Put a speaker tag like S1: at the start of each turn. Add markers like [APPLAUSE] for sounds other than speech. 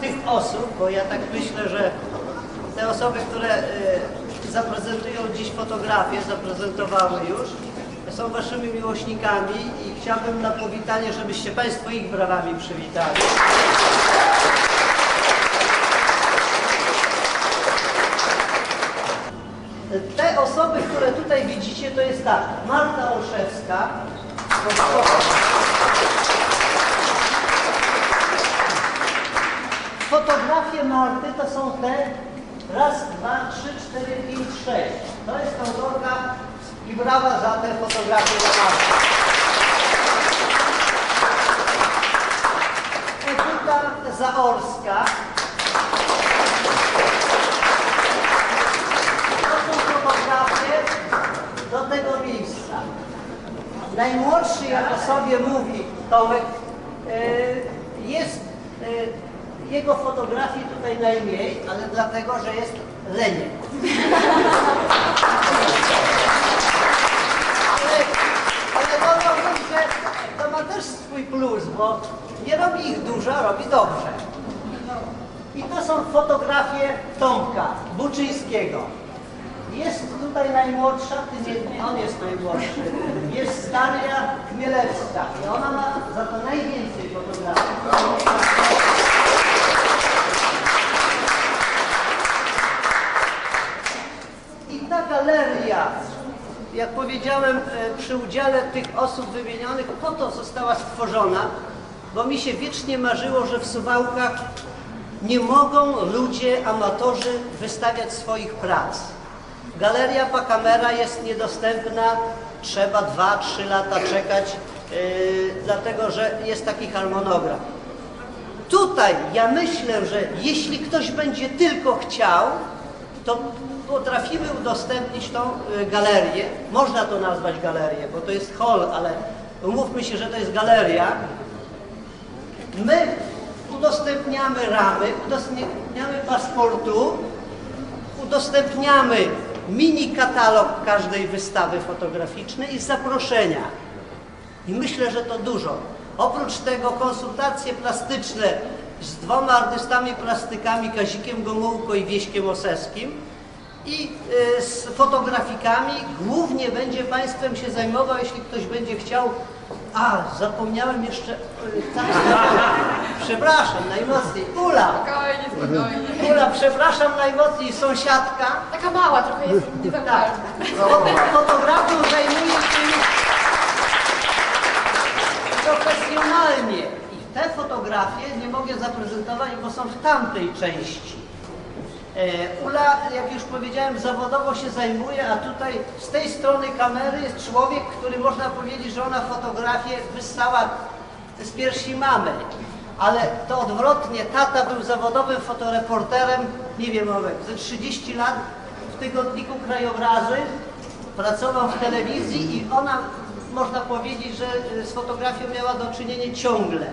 S1: tych osób, bo ja tak myślę, że te osoby, które e, zaprezentują dziś fotografię, zaprezentowały już, są waszymi miłośnikami i chciałbym na powitanie, żebyście Państwo ich brawami przywitali. Te osoby, które tutaj widzicie, to jest tak, Marta Olszewska, Fotografie Marty to są te raz, dwa, trzy, cztery, pięć, sześć. To jest autorka i brawa za te fotografie dla Marty. Edyta Zaorska. To są fotografie do tego miejsca. Najmłodszy, jak o sobie mówi Tomek, jego fotografii tutaj najmniej, ale dlatego, że jest leniem. Ale, ale dodałbym, że to ma też swój plus, bo nie robi ich dużo, robi dobrze. I to są fotografie Tomka Buczyńskiego. Jest tutaj najmłodsza, ty nie, on jest najmłodszy. Jest Daria Chmielewska i ona ma za to najwięcej fotografii. I ta galeria, jak powiedziałem, e, przy udziale tych osób wymienionych, po to została stworzona, bo mi się wiecznie marzyło, że w Suwałkach nie mogą ludzie, amatorzy wystawiać swoich prac. Galeria Pakamera jest niedostępna, trzeba 2-3 lata czekać, yy, dlatego że jest taki harmonogram. Tutaj ja myślę, że jeśli ktoś będzie tylko chciał, to potrafimy udostępnić tą y, galerię. Można to nazwać galerię, bo to jest hall, ale umówmy się, że to jest galeria. My udostępniamy ramy, udostępniamy paszportu, udostępniamy mini katalog każdej wystawy fotograficznej i zaproszenia. I myślę, że to dużo. Oprócz tego konsultacje plastyczne z dwoma artystami plastykami, Kazikiem Gomułko i Wieśkiem Oseskim i y, z fotografikami. Głównie będzie Państwem się zajmował, jeśli ktoś będzie chciał. A, zapomniałem jeszcze. y, tak, [LAUGHS] przepraszam najmocniej. Ula!
S2: Spokojnie, spokojnie.
S1: Ula, przepraszam najmocniej, sąsiadka.
S2: Taka mała, trochę jest
S1: Tak.
S2: niezauważna.
S1: Foto- Fotografią zajmuje się profesjonalnie. I te fotografie nie mogę zaprezentować, bo są w tamtej części. E, Ula, jak już powiedziałem, zawodowo się zajmuje, a tutaj z tej strony kamery jest człowiek, który można powiedzieć, że ona fotografię wyssała z piersi mamy. Ale to odwrotnie, tata był zawodowym fotoreporterem, nie wiem, ze 30 lat w tygodniku Krajobrazy, pracował w telewizji i ona, można powiedzieć, że z fotografią miała do czynienia ciągle.